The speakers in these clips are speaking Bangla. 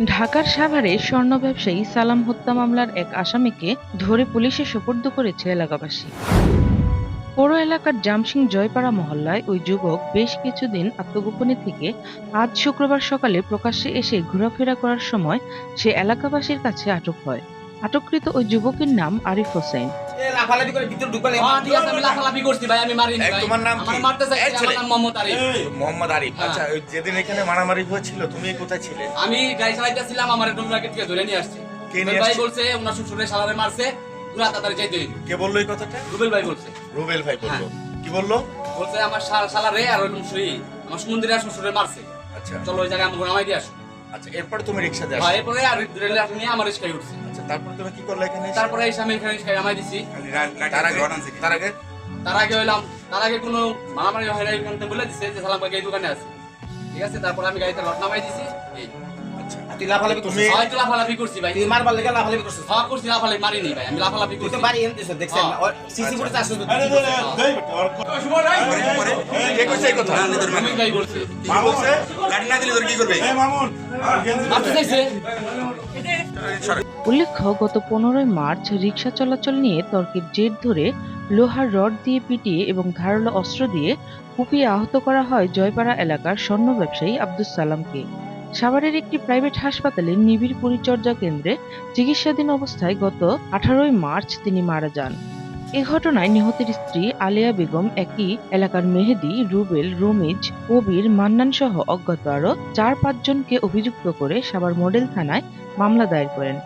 ঢাকার সাভারে স্বর্ণ ব্যবসায়ী সালাম হত্যা মামলার এক আসামিকে ধরে পুলিশে সোপর্দ করেছে এলাকাবাসী। পৌর এলাকার জামসিং জয়পাড়া মহল্লায় ওই যুবক বেশ কিছুদিন আত্মগোপনে থেকে আজ শুক্রবার সকালে প্রকাশ্যে এসে ঘোরাফেরা করার সময় সে এলাকাবাসীর কাছে আটক হয়। আটককৃত ওই যুবকের নাম আরিফ হোসেন। লাফালাফি করে ভিতরে ঢুকবে হ্যাঁ, ঠিক আছে, আমি লাফালাফি করছি ভাই, আমি মারিনি ভাই। তোমার নাম কি? আমার মারতে চাইছে, আমার নাম মোহাম্মদ আরিফ। মোহাম্মদ আরিফ। হ্যাঁ। আচ্ছা যেদিন এখানে মারামারি হয়েছিল তুমি কোথায় ছিলে? আমি গাড়ি চালাইতেছিলাম আমার থেকে ধরে নিয়ে আসছি। ভাই বলছে ওনার শ্বশুরে শালারে মারছে পুরা তাড়াতাড়ি যাইতে হইবে। কে বলল এই কথাটা? রুবেল ভাই বলছে। রুবেল ভাই বলল। হ্যাঁ। কি বলল? বলছে আমার শালা- শালারে আর ওই আমার সুমন্দিরে শ্বশুরে মারছে। আচ্ছা। চলো ওই জায়গায় আমাকে নামাই দিয়ে আসো। আচ্ছা এরপরে তুমি রিক্সাতে ভাই আসো এরপরে আর রেলে নিয়ে আমার রিক্সা উঠছি আচ্ছা তারপর তুমি কি করলে এখানে? তারপরে এই আমি এখানে রিস্কায় নামাই দিছি। তার আগে তার আগে? তার আগে হইলাম তার আগে কোনো মারামারি হয় না বলে দিছে যে সালাম ভাই এই দোকানে আছে। ঠিক আছে তারপর আমি গাড়িতে লট নামাই দিছি। এই তুই লাফালাফি করছিস। তুমি- হয়তো লাফালাফি করছি ভাই। তুই মারবার লেগে লাফালাফি করছিস। হ্যাঁ করছি লাফালাফি মারিনি ভাই আমি লাফালাফি করছি। বাড়ি এনতেছ দেখছেন। সিসি ফুটেজ আসছে তো কে কইছে এই কথা? আমি ভাই বলছি। মা গাড়ি না দিলে তোর কি করবে? মারতে চাইছে? উল্লেখ্য গত পনেরোই মার্চ রিকশা চলাচল নিয়ে তর্কের জের ধরে লোহার রড দিয়ে পিটিয়ে এবং ধারালো অস্ত্র দিয়ে কুপিয়ে আহত করা হয় জয়পাড়া এলাকার স্বর্ণ ব্যবসায়ী আব্দুস সালামকে। সাভারের একটি প্রাইভেট হাসপাতালে নিবিড় পরিচর্যা কেন্দ্রে চিকিৎসাধীন অবস্থায় গত আঠারোই মার্চ তিনি মারা যান। এ ঘটনায় নিহতের স্ত্রী আলেয়া বেগম একই এলাকার মেহেদি, রুবেল রমিজ কবির, মান্নান সহ অজ্ঞাত আরও চার পাঁচজনকে অভিযুক্ত করে সাভার মডেল থানায় মামলা দায়ের করেন।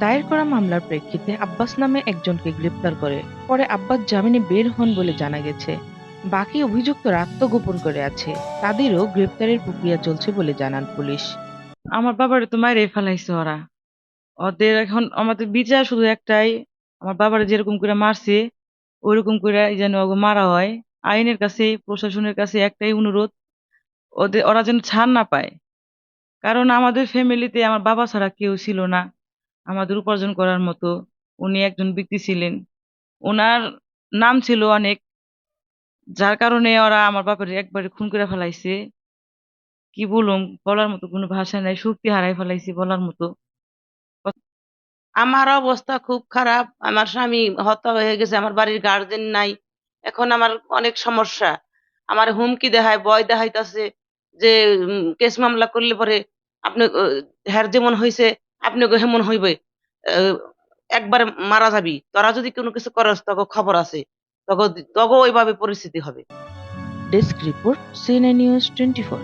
দায়ের করা মামলার প্রেক্ষিতে আব্বাস নামে একজনকে গ্রেপ্তার করে। পরে আব্বাস জামিনে বের হন বলে জানা গেছে। বাকি অভিযুক্তরা আত্মগোপন করে আছে। তাদেরও গ্রেপ্তারের প্রক্রিয়া চলছে বলে জানান পুলিশ। আমার বাবারে তো মাইরে ফেলাইছে ওরা। ওদের এখন আমাদের বিচার শুধু একটাই, আমার বাবারে যেরকম করে মারছে ওইরকম করে যেন মারা হয়। আইনের কাছে, প্রশাসনের কাছে একটাই অনুরোধ, ওদের, ওরা যেন ছাড় না পায়। কারণ আমাদের ফ্যামিলিতে আমার বাবা ছাড়া কেউ ছিল না, আমাদের উপার্জন করার মতো। উনি একজন ব্যক্তি ছিলেন। ওনার নাম ছিল অনেক যার কারণে ওরা আমার বাপের একবারে খুন করে ফেলাইছে। কি বলুম, বলার মতো কোনো ভাষা নাই, শক্তি হারাই ফেলাইছে বলার মতো। আমার অবস্থা খুব খারাপ, আমার স্বামী হত্যা হয়ে গেছে, আমার বাড়ির গার্জেন নাই। এখন আমার অনেক সমস্যা। আমার হুমকি দেখায়, ভয় দেখাইতেছে যে কেস মামলা করলে পরে আপনি হ্যার যেমন হয়েছে আপনি হেমন হইবে। একবার মারা যাবি। তোরা যদি কোনো কিছু করস তখন খবর আছে। তখন তখন ওইভাবে পরিস্থিতি হবে। Desk report C N A news twenty four.